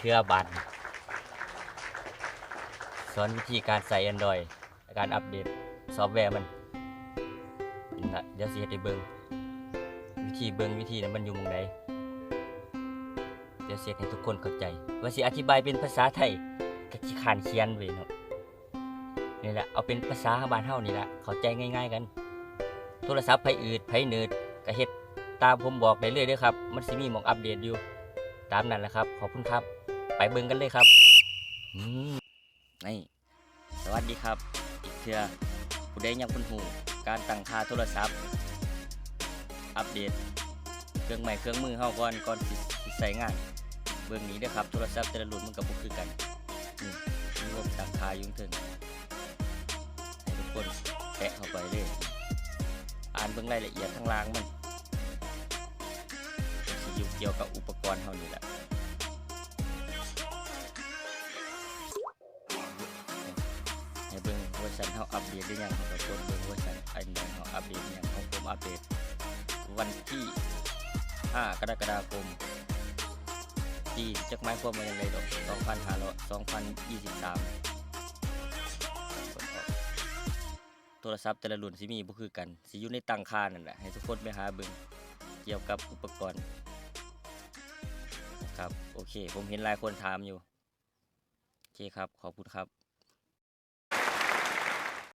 เครือบันสอนวิธีการใส่ Android การอัปเดตซอฟต์แวร์มันนะเดี๋ยวสิเฮ็ดให้เบิ่งวิธีเบิ่งวิธีนั้นมันอยู่ม่องใดเดี๋ยวเฮ็ดให้ทุกคนเข้าใจ ว่าสิอธิบายเป็นภาษาไทยก็สิขานเขียนไว้เนาะนี่แหละเอาเป็นภาษาบ้านเฮานี่แหละเข้าใจง่าย ๆกัน โทรศัพท์ไผอืดไผเนิดก็เฮ็ดตามผมบอกได้เลยเด้อครับ มันสิมีหมองอัปเดตอยู่ ตามนั้นแหละครับ ขอบคุณครับ ไปเบิ่งกันเลยครับนี่สวัสดีครับ อีกเทื่อผู้ใดยังคนหูการตั้งค่าโทรศัพท์ อัปเดต เครื่องใหม่เครื่องมือเฮาก่อนก่อนสิสิใช้งาน เบิ่งนี้ด้อครับโทรศัพท์แต่ละรุ่นมันก็บ่คือกันนี่มีระบบตั้งค่ายู่เทิงให้ทุกคนแตะเข้าไปเลยอ่านเบิ่งรายละเอียดข้างล่างมันสิอยู่เกี่ยวกับอุป กรณ์เฮานี่แหละให้เบิ่งเวอร์ชันเฮาอัปเดตได้ยังเฮาก็กดเบิ่งเวอร์ชันอันใดเฮาอัปเดตยังของผมอัปเดต วันที่ 5 กรกฎาคมปีจักไม้ความว่าจังไดดอก2523โทรศัพท์แต่ละรุ่นสิมีบ่คือกันสิอยู่ในตังค่านั่นแหละให้ทุกคนไปหาเบิ่งเกี่ยวกับอุปกรณ์ ครับ โอเค ผมเห็นหลายคนถามอยู่ โอเคครับ ขอบคุณครับ